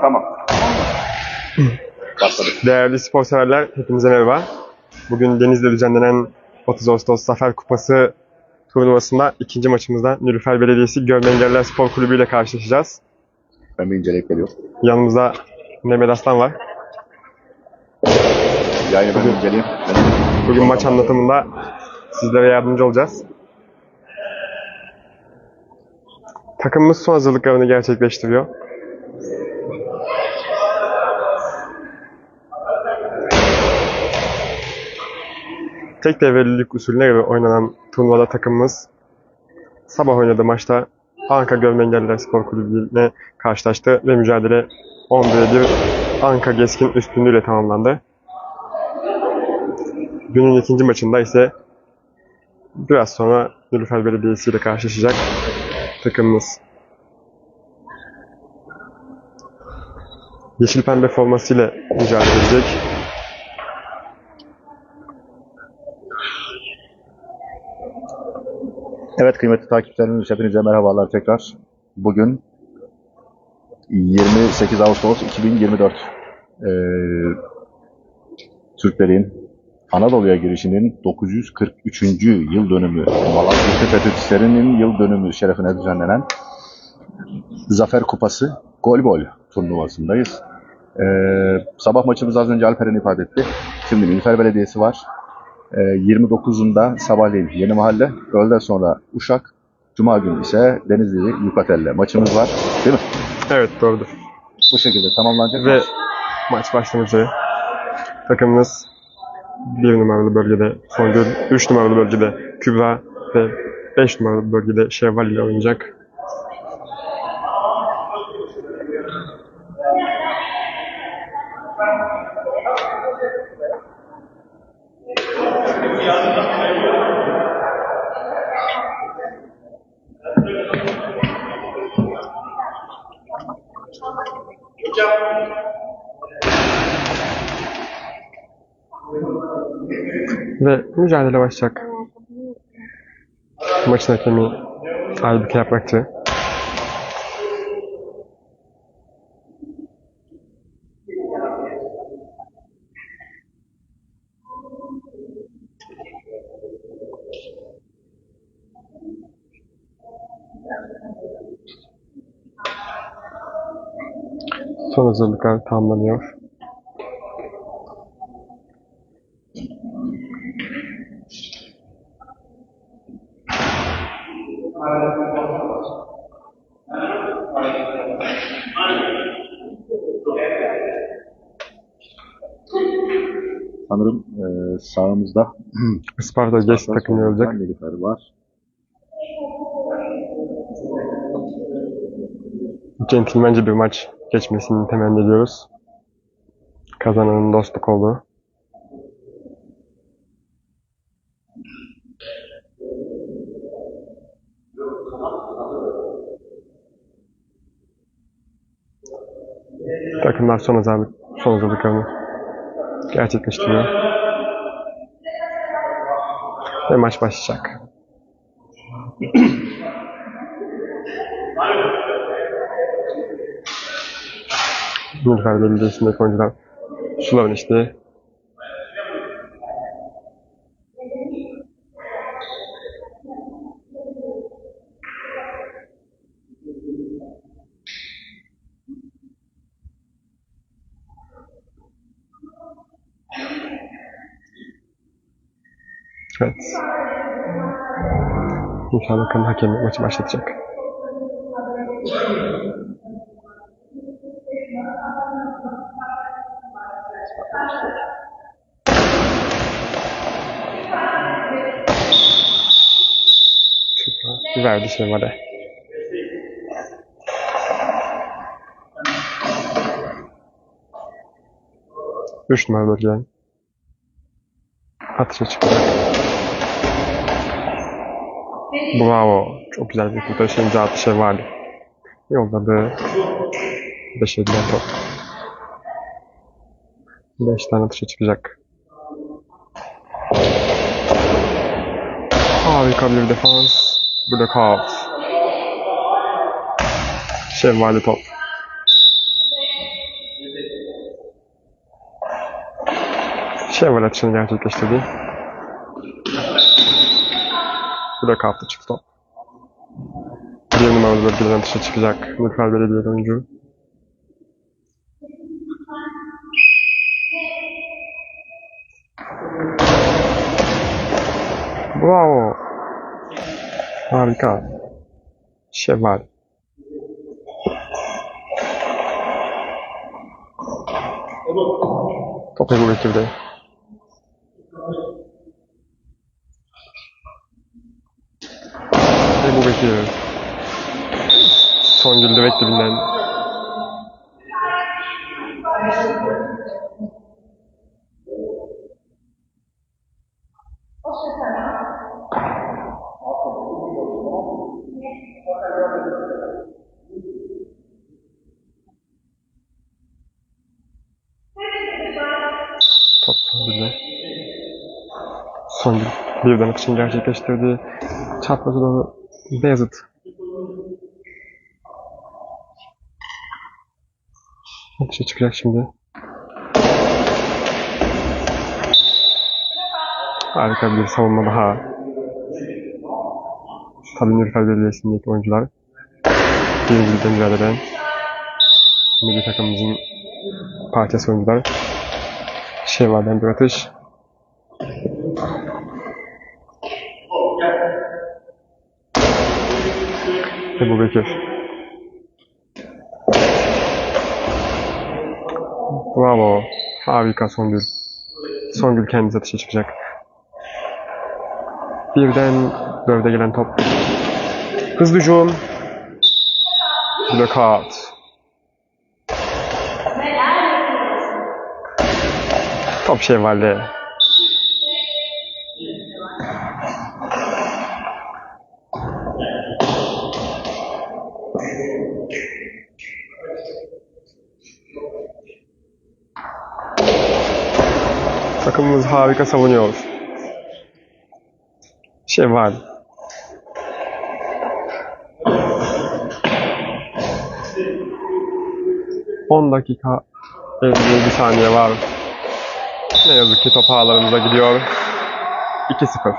Tamam. Başladık. Değerli spor severler, hepinize merhaba. Bugün Denizli'de düzenlenen 30 Ağustos Zafer Kupası turnuvasında ikinci maçımızda Nülüfer Belediyesi Görme Engelliler Spor Kulübü ile karşılaşacağız. Ben bir inceleyip geliyorum. Yanımızda Mehmet Aslan var. Ben inceleyeyim. Ben- Bugün maç anlatımında sizlere yardımcı olacağız. Takımımız son hazırlıklarını gerçekleştiriyor. Tek devrelilik usulüne göre oynanan turnuvada takımımız sabah oynadığı maçta Ankara Görme Engelliler Spor Kulübü ile karşılaştı ve mücadele 11'e 1 Ankara Geskin üstünlüğüyle tamamlandı. Günün ikinci maçında ise biraz sonra Nilüfer Belediyesi ile karşılaşacak takımımız. Yeşil pembe formasıyla mücadele edecek. Evet kıymetli takipçilerimiz hepinize merhabalar tekrar. Bugün 28 Ağustos 2024. Ee, Türklerin Anadolu'ya girişinin 943. yıl dönümü, Malazgirt Fethetçilerinin yıl dönümü şerefine düzenlenen Zafer Kupası Golbol turnuvasındayız. Ee, sabah maçımızı az önce Alperen ifade etti. Şimdi Nilüfer Belediyesi var. Ee, 29'unda sabahleyin Yeni Mahalle, öğleden sonra Uşak, Cuma günü ise Denizli Yukatel'le maçımız var. Değil mi? Evet doğrudur. Bu şekilde tamamlanacak. Ve maç. maç başlamak üzere. Takımımız 1 numaralı bölgede Songül, 3 numaralı bölgede Kübra ve 5 numaralı bölgede Şevval ile oynayacak. Ve mücadele başlayacak. Maçın hakemi Aybüke Yaprakçı. Son hazırlıklar tamamlanıyor. Sanırım e, sağımızda Isparta Geç takımı olacak. Var. centilmence bir maç geçmesini temenni ediyoruz. Kazananın dostluk olduğu. Takımlar son hazırlık, son hazırlıklarını gerçekleştiriyor. Ve maç başlayacak. Nilüfer Belediyesi'ndeki oyuncular suların içtiği Evet. İnşallah bakalım hakem maçı başlatacak. Var ya. Üç numara bölgeden. Atışa çıkacak. Bravo. Çok güzel bir kurtarış imza attı şey vardı. Yolladı. Beş edilen top. Beş tane atışa çıkacak. Harika bir defans. Burada kaos. Şevvali top. Şevval açını gerçekleştirdi. Burada kaptı çıktı top. Bir numaralı bölgeden dışa çıkacak. Lütfen belediye oyuncu. Bravo. Harika. Şevval. Top Ebu Bekir'de. Ebu Bekir. Son direkt dibinden. Top son dirde. Son bir birden akışını gerçekleştirdi. Çaprazı doğru Beyazıt. Atışa çıkacak şimdi. Harika bir savunma daha. Tabii Nürfer Belediyesi'ndeki oyuncular. Birincilikte mücadele eden milli takımımızın parçası oyuncular. Şevval'den bir atış. Ebu Bekir. Bravo. Harika Songül. Songül kendisi atışa çıkacak. Birden dörde gelen top. Hızlı hücum. Blockout. Top şevvalde. Takımımız harika savunuyor. Şevval. On dakika 57 saniye var. Ne yazık ki top ağlarımıza gidiyor. 2-0.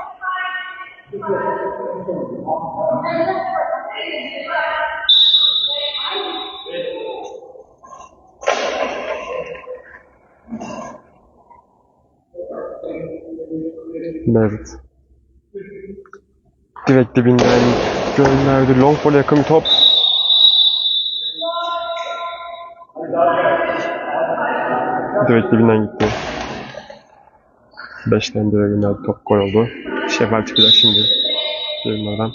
Mevcut. Direkt dibinden gönderdi. Long ball yakın top. Direkt dibinden gitti. Beşten bire gönderdi. Top gol oldu. Şevval çıkacak şimdi. Yayınlardan.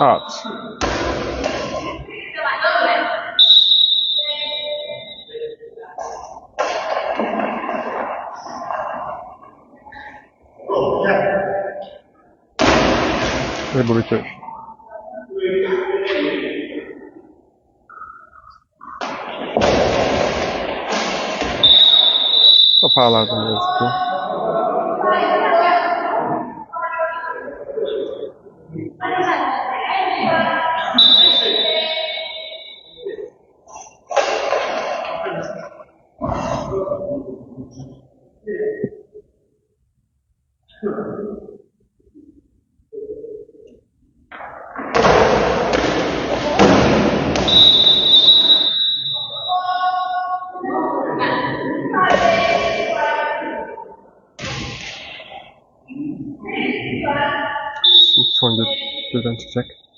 Out. Ve bu bitiyor. Top ağlardan ne yazık ki. Şimdi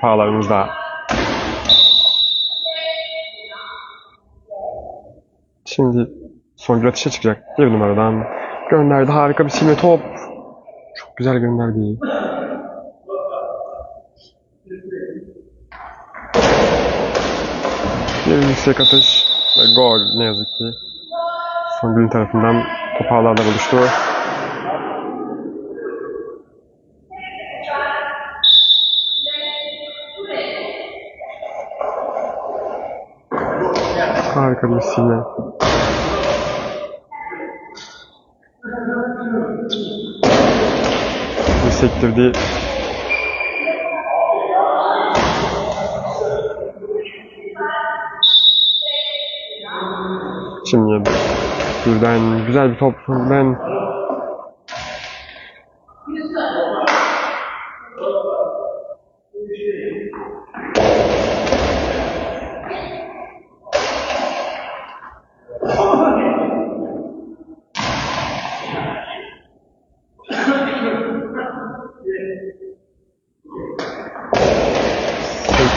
kapağlarımızla Şimdi son atışa çıkacak. Bir numaradan gönderdi. Harika bir silme top. Çok güzel gönderdi. Bir yüksek atış ve gol ne yazık ki. Son gün tarafından toparlarla buluştu. Harika bir sektirdi. Şimdi birden güzel bir top. Ben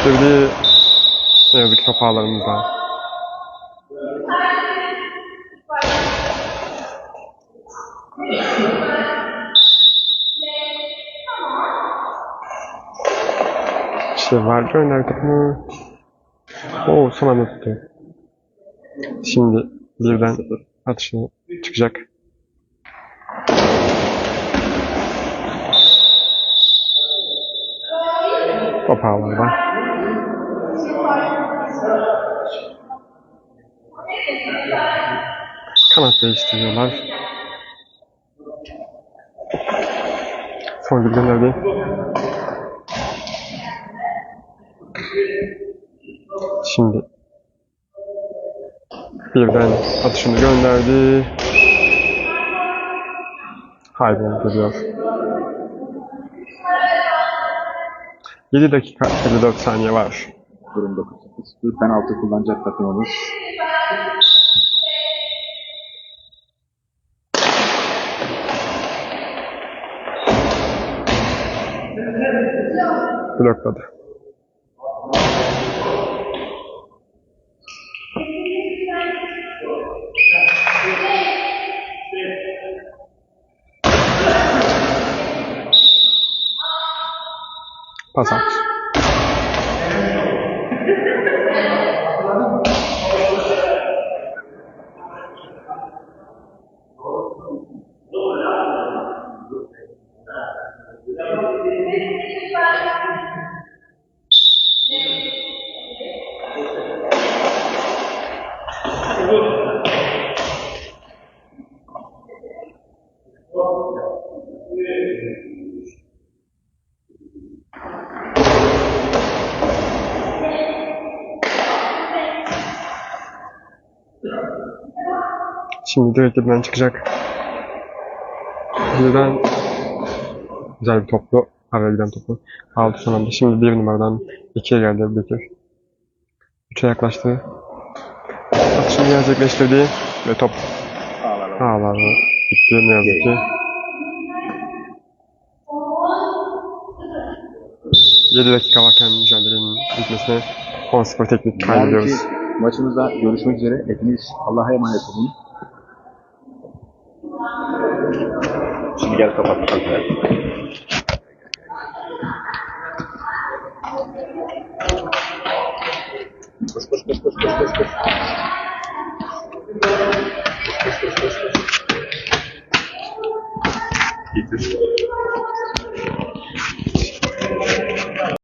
sektirdi. Ne yazık ağlarımızda. İşte var gönder topu. Oo son anda tuttu. Şimdi birden atışını çıkacak. Top ağlarda. Kanat değiştiriyorlar. Son bir gönderdi. Şimdi birden atışını gönderdi. Haydi geliyor. 7 dakika 54 saniye var. Durum 9-0. Penaltı kullanacak takımımız. Blokladı. Pas at. Şimdi direkt elinden çıkacak. Birden güzel bir toplu. Araya giden topu. Aldı son anda. Şimdi bir numaradan ikiye geldi Bekir. Üçe yaklaştı. Atışını gerçekleştirdi. Ve top ağlarda bitti ne yazık ki. Yedi dakika varken mücadelenin bitmesine 10-0 teknik kaybediyoruz. Maçımızda görüşmek üzere. Hepiniz Allah'a emanet olun. Şimdi gel kapat bakalım. Koş koş koş koş koş koş koş. Koş koş koş koş koş. Getir.